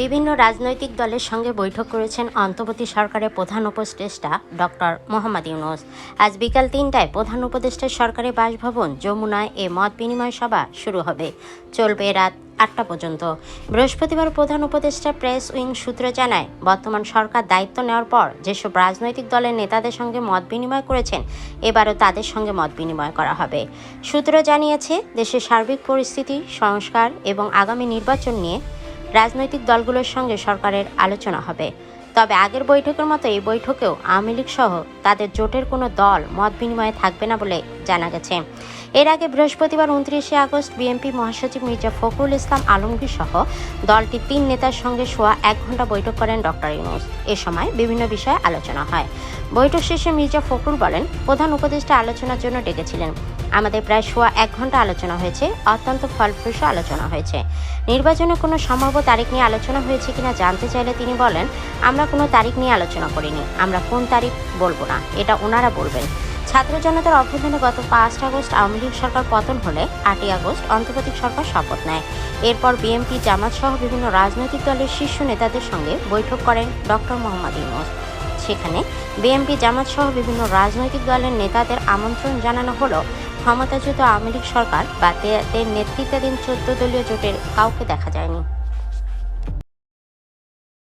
বিভিন্ন রাজনৈতিক দলের সঙ্গে বৈঠক করেছেন অন্তর্বর্তী সরকারের প্রধান উপদেষ্টা ডক্টর মোহাম্মদ ইউনুস। আজ বিকাল তিনটায় প্রধান উপদেষ্টার সরকারি বাসভবন যমুনায় এ মত বিনিময় সভা শুরু হবে। চলবে রাত আটটা পর্যন্ত। বৃহস্পতিবার প্রধান উপদেষ্টা প্রেস উইং সূত্র জানায়, বর্তমান সরকার দায়িত্ব নেওয়ার পর যেসব রাজনৈতিক দলের নেতাদের সঙ্গে মত বিনিময় করেছেন, এবারও তাদের সঙ্গে মত বিনিময় করা হবে। সূত্র জানিয়েছে, দেশের সার্বিক পরিস্থিতি, সংস্কার এবং আগামী নির্বাচন নিয়ে রাজনৈতিক দলগুলোর সঙ্গে সরকারের আলোচনা হবে। তবে আগের বৈঠকের মতো এই বৈঠকেও আওয়ামী লীগ সহ তাদের জোটের কোনো দল মত বিনিময়ে থাকবে না বলে জানা গেছে। এর আগে বৃহস্পতিবার উনত্রিশে আগস্ট বিএনপি মহাসচিব মির্জা ফখরুল ইসলাম আলমগীর সহ দলটির তিন নেতার সঙ্গে সোয়া এক ঘণ্টা বৈঠক করেন ডক্টর ইউনুস। এ সময় বিভিন্ন বিষয়ে আলোচনা হয়। বৈঠক শেষে মির্জা ফখরুল বলেন, প্রধান উপদেষ্টা আলোচনার জন্য ডেকেছিলেন। আমাদের প্রায় সোয়া এক ঘণ্টা আলোচনা হয়েছে, অত্যন্ত ফলপ্রসূ আলোচনা হয়েছে। নির্বাচনে কোনো সম্ভাব্য তারিখ নিয়ে আলোচনা হয়েছে কিনা জানতে চাইলে তিনি বলেন, আমরা কোনো তারিখ নিয়ে আলোচনা করিনি, আমরা কোন তারিখ বলব না, এটা ওনারা বলবেন। ছাত্র জনতার অভ্যুত্থানে গত পাঁচ আগস্ট আওয়ামী লীগ সরকার পতন হলে আটই আগস্ট অন্তর্বর্তী সরকার শপথ নেয়। এরপর বিএনপি, জামাত সহ বিভিন্ন রাজনৈতিক দলের শীর্ষ নেতাদের সঙ্গে বৈঠক করেন ডক্টর মোহাম্মদ ইউনুস। সেখানে বিএনপি, জামাত সহ বিভিন্ন রাজনৈতিক দলের নেতাদের আমন্ত্রণ জানানো হলো ক্ষমতাচ্যুত আওয়ামী লীগ সরকার বা নেতৃত্বাধীন চোদ্দ দলীয় জোটের কাউকে দেখা যায়নি।